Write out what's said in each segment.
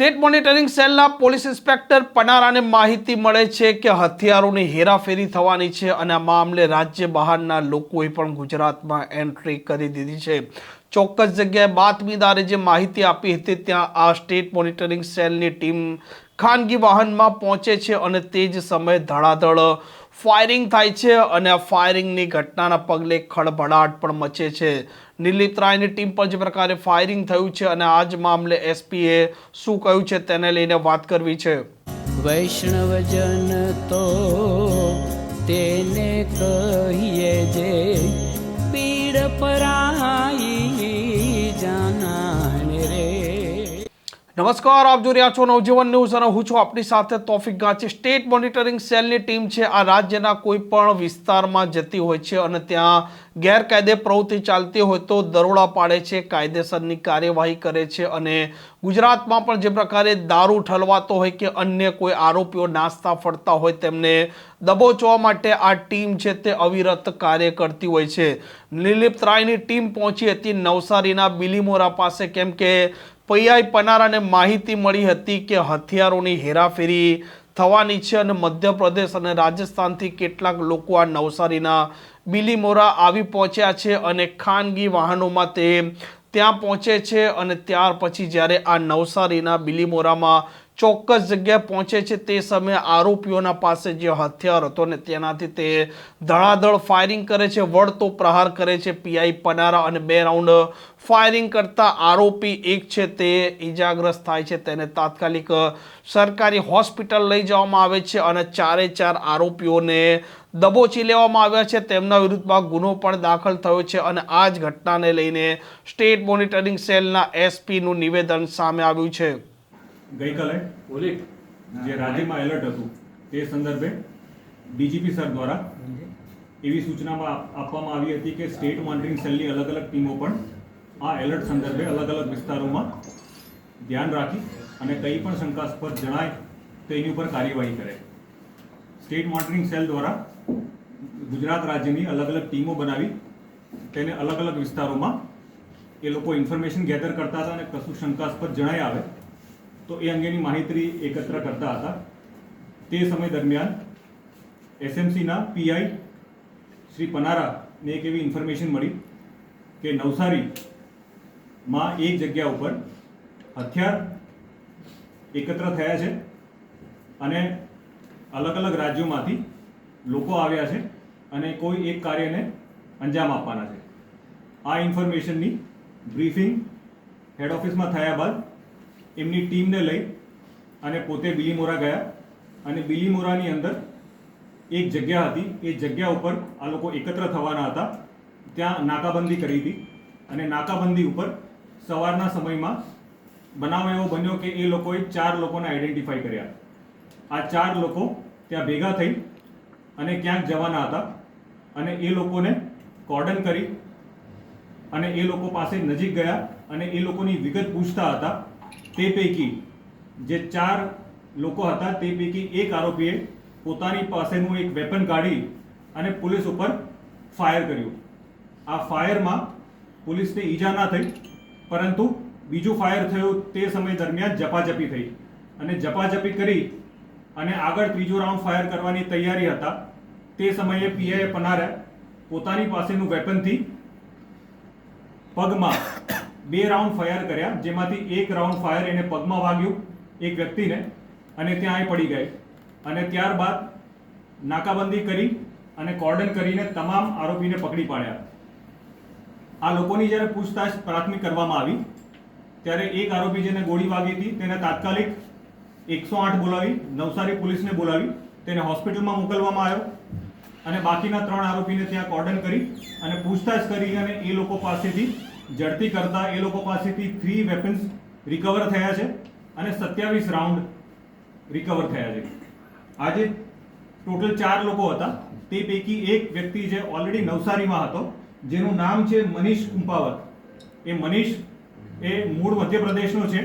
State monitoring સેલના police inspector પનારાને માહિતી મળે છે કે હથિયારોની હેરાફેરી થવાની છે અને આ મામલે રાજ્ય બહારના લોકોએ પણ ગુજરાતમાં એન્ટ્રી કરી દીધી છે. ચોક્કસ જગ્યાએ બાતમીદારે જે માહિતી આપી હતી, ત્યાં આ સ્ટેટ મોનિટરિંગ સેલની ટીમ ખાનગી વાહનમાં પહોંચે છે અને તે જ સમયે ધડાધડ ફાયરિંગ થાય છે અને આ ફાયરિંગની ઘટનાના પગલે ખળભળાટ પણ મચે છે. નિલીપ રાયની ટીમ પર જે પ્રકારે ફાયરિંગ થયું છે અને આ જ મામલે એસપીએ શું કહ્યું છે તેને લઈને વાત કરવી છે. વૈષ્ણવજન તો તેને કહીએ જે પીડ પરાઈ. નમસ્કાર, આપ જોઈ રહ્યા છો નવજીવન ન્યૂઝ અને હું છું આપની સાથે તોફિક ગાંચી. સ્ટેટ મોનિટરિંગ સેલની ટીમ છે, આ રાજ્યના કોઈ પણ વિસ્તારમાં જતી હોય છે અને ત્યાં ગેરકાયદે પ્રવૃત્તિ ચાલતી હોય તો દરોડા પાડે છે, કાયદેસરની કાર્યવાહી કરે છે અને ગુજરાતમાં પણ જે પ્રકારે દારૂ ઠલવાતો હોય કે અન્ય કોઈ આરોપીઓ નાસ્તા ફરતા હોય તેમને દબોચવા માટે આ ટીમ છે તે અવિરત કાર્ય કરતી હોય છે. નિલીપ રાયની ટીમ પહોંચી હતી નવસારીના બિલીમોરા પાસે, કેમ કે પૈયાઈ પનારાને માહિતી મળી હતી કે હથિયારોની હેરાફેરી થવાની છે અને મધ્યપ્રદેશ અને રાજસ્થાનથી કેટલાક લોકો આ નવસારીના બિલીમોરા આવી પહોંચ્યા છે અને ખાનગી વાહનોમાં તે ત્યાં પહોંચે છે અને ત્યાર પછી જ્યારે આ નવસારીના બિલીમોરામાં ચોક્કસ જગ્યાએ પહોંચે છે તે સમયે આરોપીઓના પાસે જે હથિયાર હતો ને તેનાથી તે ધડાધડ ફાયરિંગ કરે છે, વળતો પ્રહાર કરે છે, પીઆઈ પનારા અને બે રાઉન્ડ ફાયરિંગ કરતા આરોપી એક છે તે ઈજાગ્રસ્ત થાય છે, તેને તાત્કાલિક સરકારી હોસ્પિટલ લઈ જવામાં આવે છે અને ચારે ચાર આરોપીઓને દબોચી લેવામાં આવ્યા છે. તેમના વિરુદ્ધમાં ગુનો પણ દાખલ થયો છે અને આ જ ઘટનાને લઈને સ્ટેટ મોનિટરિંગ સેલના એસપીનું નિવેદન સામે આવ્યું છે. ગઈકાલે જે રાજ્યમાં એલર્ટ હતું તે સંદર્ભે ડીજીપી સર દ્વારા એવી સૂચનામાં આપવામાં આવી હતી કે સ્ટેટ મોનિટરિંગ સેલની અલગ અલગ ટીમો પણ આ એલર્ટ સંદર્ભે અલગ અલગ વિસ્તારોમાં ધ્યાન રાખી અને કંઈ પણ શંકાસ્પદ જણાય તો એની ઉપર કાર્યવાહી કરે. સ્ટેટ મોનિટરિંગ સેલ દ્વારા ગુજરાત રાજ્યની અલગ અલગ ટીમો બનાવી તેને અલગ અલગ વિસ્તારોમાં એ લોકો ઇન્ફોર્મેશન ગેધર કરતા હતા અને કશું શંકાસ્પદ જણાય આવે તો એ અંગેની માહિતી એકત્ર કરતા હતા. તે સમય દરમિયાન એસએમસીના પીઆઈ શ્રી પનારાને એક એવી ઇન્ફોર્મેશન મળી કે નવસારીમાં એક જગ્યા ઉપર હથિયાર એકત્ર થયા છે અને અલગ અલગ રાજ્યોમાંથી લોકો આવ્યા છે અને કોઈ એક કાર્યને અંજામ આપવાના છે. આ ઇન્ફોર્મેશનની બ્રીફિંગ હેડ ઓફિસમાં થયા બાદ એમની ટીમને લઈ અને પોતે બિલીમોરા ગયા. અને બિલીમોરાની અંદર એક જગ્યા હતી. એ જગ્યા ઉપર આ લોકો એકત્ર થવાના હતા. ત્યાં નાકાબંધી કરી હતી. અને નાકાબંધી ઉપર સવારના સમયમાં બનાવ એવો બન્યો કે એ લોકોએ ચાર લોકોને આઈડેન્ટિફાઈ કર્યા. આ ચાર લોકો ત્યાં ભેગા થઈ અને ક્યાંક જવાના હતા. અને એ લોકોને કોર્ડન કરી અને એ લોકો પાસે નજીક ગયા અને એ લોકોની વિગત પૂછતા હતા તે પૈકી જે ચાર લોકો હતા તે પૈકી એક આરોપીએ પોતાની પાસેનું એક વેપન કાઢી અને પોલીસ ઉપર ફાયર કર્યું. આ ફાયરમાં પોલીસને ઈજા ના થઈ, પરંતુ બીજું ફાયર થયું તે સમય દરમિયાન જપાજપી થઈ. અને જપાજપી કરી અને આગળ ત્રીજો રાઉન્ડ ફાયર કરવાની તૈયારી હતા. તે સમયે પીઆઈએ પનારે પોતાની પાસેનું વેપનથી પગમાં બે રાઉન્ડ ફાયર કર્યા, જેમાંથી એક રાઉન્ડ ફાયર એને પગમાં વાગ્યું, એક વ્યક્તિને, અને ત્યાં એ પડી ગઈ. અને ત્યારબાદ નાકાબંધી કરી અને કોર્ડન કરીને તમામ આરોપીને પકડી પાડ્યા. આ લોકોની જ્યારે પૂછતાછ પ્રાથમિક કરવામાં આવી, ત્યારે એક આરોપી જેને ગોળી વાગી હતી, તેને તાત્કાલિક એકસો આઠ બોલાવી, નવસારી પોલીસને બોલાવી, તેને હોસ્પિટલમાં મોકલવામાં આવ્યો, અને બાકીના ત્રણ આરોપીને ત્યાં કોર્ડન કરી અને પૂછતાછ કરી અને એ લોકો પાસેથી ઝડપી કરતા એ લોકો પાસેથી થ્રી વેપન્સ રિકવર થયા છે અને સત્યાવીસ રાઉન્ડ રિકવર થયા છે. આજે ટોટલ ચાર લોકો હતા. તે પૈકી એક વ્યક્તિ જે ઓલરેડી નવસારીમાં હતો, જેનું નામ છે મનીષ કુંપાવત. એ મનીષ એ મૂળ મધ્યપ્રદેશનો છે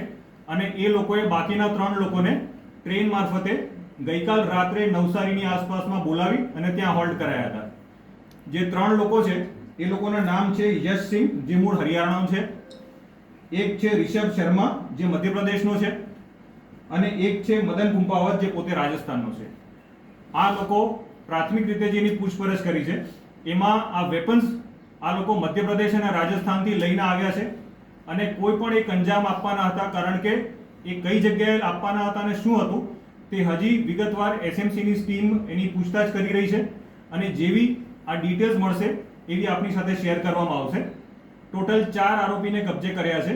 અને એ લોકોએ બાકીના ત્રણ લોકોને ટ્રેન મારફતે ગઈકાલ રાત્રે નવસારીની આસપાસમાં બોલાવી અને ત્યાં હોલ્ડ કરાયા હતા. જે ત્રણ લોકો છે એ લોકોના નામ છે યશસિંહ જે મૂળ હરિયાણાનો છે. એક છે રિષભ શર્મા, જે મધ્યપ્રદેશનો છે. અને એક છે મદન કુંપાવત જે પોતે રાજસ્થાનનો છે. આ લોકો પ્રાથમિક રીતે જેની પૂછપરછ કરી છે, એમાં આ વેપન્સ આ લોકો મધ્યપ્રદેશ અને રાજસ્થાનથી લઈને આવ્યા છે. અને કોઈ પણ એક અંજામ આપવાના હતા, કારણ કે એ કઈ જગ્યાએ આપવાના હતા અને શું હતું, તે હજી વિગતવાર એસએમસીની ટીમ એની પૂછતાછ કરી રહી છે. અને જેવી આ ડિટેલ્સ મળશે એવી આપની સાથે શેર કરવામાં આવશે. ટોટલ ચાર આરોપીને કબજે કર્યા છે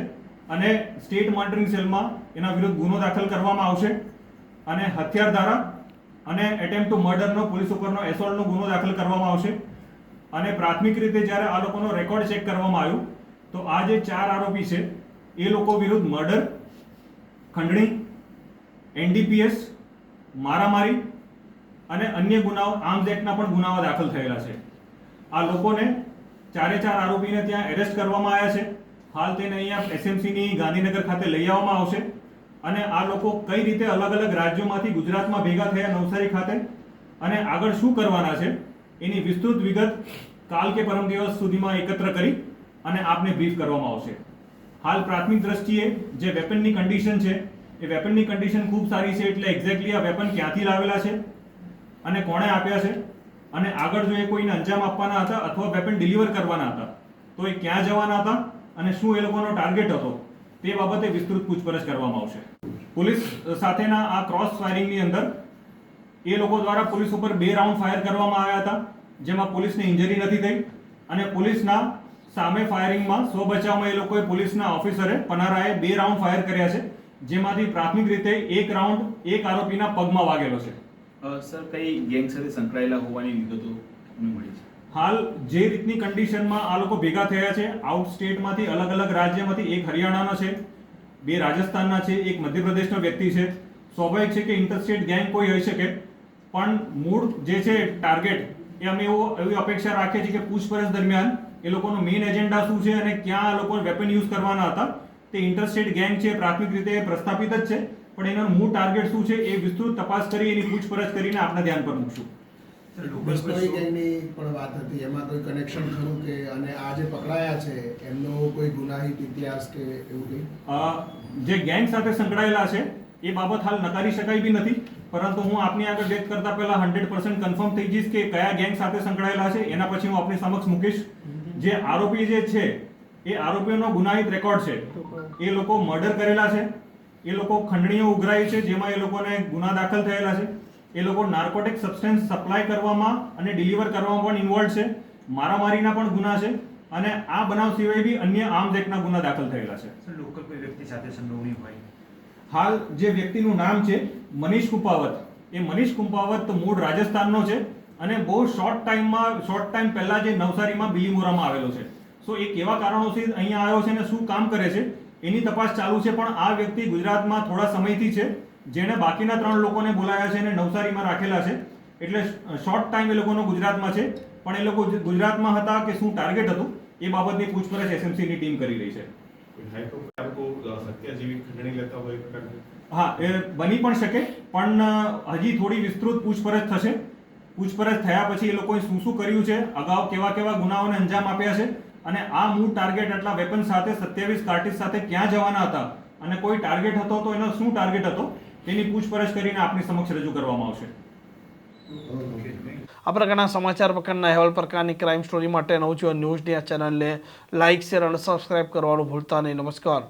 અને સ્ટેટ મોનિટરિંગ સેલમાં એના વિરુદ્ધ ગુનો દાખલ કરવામાં આવશે. અને હથિયાર ધારા અને એટેમ્પ ટુ મર્ડરનો પોલીસ ઉપરનો એસોલ્ટનો ગુનો દાખલ કરવામાં આવશે. અને પ્રાથમિક રીતે જ્યારે આ લોકોનો રેકોર્ડ ચેક કરવામાં આવ્યું, તો આ જે ચાર આરોપી છે, એ લોકો વિરુદ્ધ મર્ડર ખંડણી એનડીપીએસ મારામારી અને અન્ય ગુનાઓ આર્મ્સ એક્ટના પણ ગુનાઓ દાખલ થયેલા છે. આ લોકોને ચારે ચાર આરોપીને ત્યાં એરેસ્ટ કરવામાં આવ્યા છે. હાલ તેને અહીંયા એસએમસીની ગાંધીનગર ખાતે લઈ આવવામાં આવશે. અને આ લોકો કઈ રીતે અલગ અલગ રાજ્યોમાંથી ગુજરાતમાં ભેગા થયા નવસારી ખાતે? અને આગળ શું કરવાના છે? એની વિસ્તૃત વિગત કાલ કે પરમ દિવસ સુધીમાં એકત્ર કરી અને આપને બ્રીફ કરવામાં આવશે. હાલ પ્રાથમિક દ્રષ્ટિએ જે વેપનની કન્ડિશન છે, એ વેપનની કન્ડિશન ખૂબ સારી છે એટલે એક્ઝેક્ટલી આ વેપન ક્યાંથી લાવેલા છે અને કોણે આપ્યા છે? અને આગળ જો એ કોઈને અંજામ આપવાના હતા અથવા વેપન ડિલિવર કરવાના હતા, તો એ ક્યાં જવાના હતા અને શું એ લોકોનો ટાર્ગેટ હતો, તે બાબતે વિસ્તૃત પૂછપરછ કરવામાં આવશે. પોલીસ સાથેના આ ક્રોસ ફાયરિંગની અંદર એ લોકો દ્વારા પોલીસ ઉપર બે રાઉન્ડ ફાયર કરવામાં આવ્યા હતા, જેમાં પોલીસને ઇન્જરી નથી થઈ અને પોલીસના સામે ફાયરિંગમાં સ્વ બચાવમાં એ લોકોએ પોલીસના ઓફિસરે પનારાએ બે રાઉન્ડ ફાયર કર્યા છે, જેમાંથી પ્રાથમિક રીતે એક રાઉન્ડ એક આરોપીના પગમાં વાગેલો છે. સર, કઈ ગેંગ સાથે સંકળાયેલા હોવાની વિગતો મળી છે? હાલ જે રીતની કન્ડિશનમાં આ લોકો ભેગા થયા છે આઉટ સ્ટેટમાંથી અલગ અલગ રાજ્યમાંથી, એક હરિયાણાનો છે, બે રાજસ્થાનના છે, એક મધ્યપ્રદેશનો વ્યક્તિ છે. સ્વાભાવિક છે કે ઇન્ટરસ્ટેટ ગેંગ કોઈ હોઈ શકે, પણ મૂળ જે છે ટાર્ગેટ એ અમે એવો, એવી અપેક્ષા રાખીએ છીએ કે પૂછપરછ દરમિયાન એ લોકોનો મેઇન એજન્ડા શું છે અને ક્યાં આ લોકો વેપન યુઝ કરવાના હતા, તે ઇન્ટરસ્ટેટ ગેંગ છે પ્રાથમિક રીતે પ્રસ્થાપિત જ છે. પણ એનો મૂળ ટાર્ગેટ શું છે એ વિસ્તૃત તપાસ કરી એની પૂછપરછ કરીને આપણા ધ્યાન પર મૂકશું. બિશ્નોઈ પણ વાત હતી. એમાં કોઈ કનેક્શન ખરું કે અને આ જે પકડાયા છે એમનો કોઈ ગુનાહિત ઇતિહાસ કે એવું કંઈ? જે ગેંગ સાથે સંકળાયેલા છે એ બાબત હાલ નકારી શકાય બી નથી. પરંતુ હું આપની આગળ વ્યક્ત કરતા પહેલા હંડ્રેડ પર્સન્ટ કન્ફર્મ થઈ જઈશ કે કયા ગેંગ સાથે સંકળાયેલા છે એના પછી હું આપની સમક્ષ મૂકીશ. જે આરોપી જે છે એ આરોપીઓનો ગુનાહિત રેકોર્ડ છે. એ લોકો મર્ડર કરેલા છે. એ લોકો ખંડણીઓ ઉઘરાઈ છે જેમાં એ લોકોને ગુના દાખલ થયેલા છે. એ લોકો નાર્કોટિક સબસ્ટન્સ સપ્લાય કરવામાં અને ડિલિવર કરવામાં પણ ઇન્વોલ્વ છે. મારામારીના પણ ગુના છે અને આ બનાવ સિવાય બી અન્ય આર્મ્સ એક્ટના ગુના દાખલ થયેલા છે. લોકલ કોઈ વ્યક્તિ સાથે સંડોવણી હોય? હાલ જે વ્યક્તિનું નામ છે મનીષ કુંપાવત. એ મનીષ કુંપાવત મૂળ રાજસ્થાનનો છે અને બહુ શોર્ટ ટાઈમમાં શોર્ટ ટાઈમ પહેલા જે નવસારીમાં બિલીમોરામાં આવેલો છે. સો એ કેવા કારણોથી અહીંયા આવ્યો છે અને શું કામ કરે છે? એની તપાસ ચાલુ છે પણ આ વ્યક્તિ ગુજરાતમાં થોડા સમયથી છે જેણે બાકીના ત્રણ લોકોને બોલાયા છે અને નવસારીમાં રાખેલા છે. એટલે શોર્ટ ટાઈમ એ લોકોનો ગુજરાતમાં છે પણ એ લોકો ગુજરાતમાં હતા કે શું ટાર્ગેટ હતું એ બાબતની પૂછપરછ એસએમસીની ટીમ કરી રહી છે. હા એ બની પણ શકે પણ હજી થોડી વિસ્તૃત પૂછપરછ થશે. પૂછપરછ થયા પછી એ લોકોએ શું શું કર્યું છે અગાઉ કેવા કેવા ગુનાઓને અંજામ આપ્યા છે અને આ મૂળ ટાર્ગેટ એટલા વેપન સાથે સત્યાવીસ કાર્ટિસ સાથે ક્યાં જવાના હતા? અને કોઈ ટાર્ગેટ હતો તો એનો શું ટાર્ગેટ હતો? તેની પૂછપરછ કરીને આપની સમક્ષ રજૂ કરવામાં આવશે. આ પ્રકારના સમાચાર પ્રકારના અહેવાલ પ્રકારની ક્રાઇમ સ્ટોરી માટે નવજીવન ન્યૂઝની આ ચેનલને લાઇક શેર અને સબસ્ક્રાઇબ કરવાનું ભૂલતા નહીં. નમસ્કાર.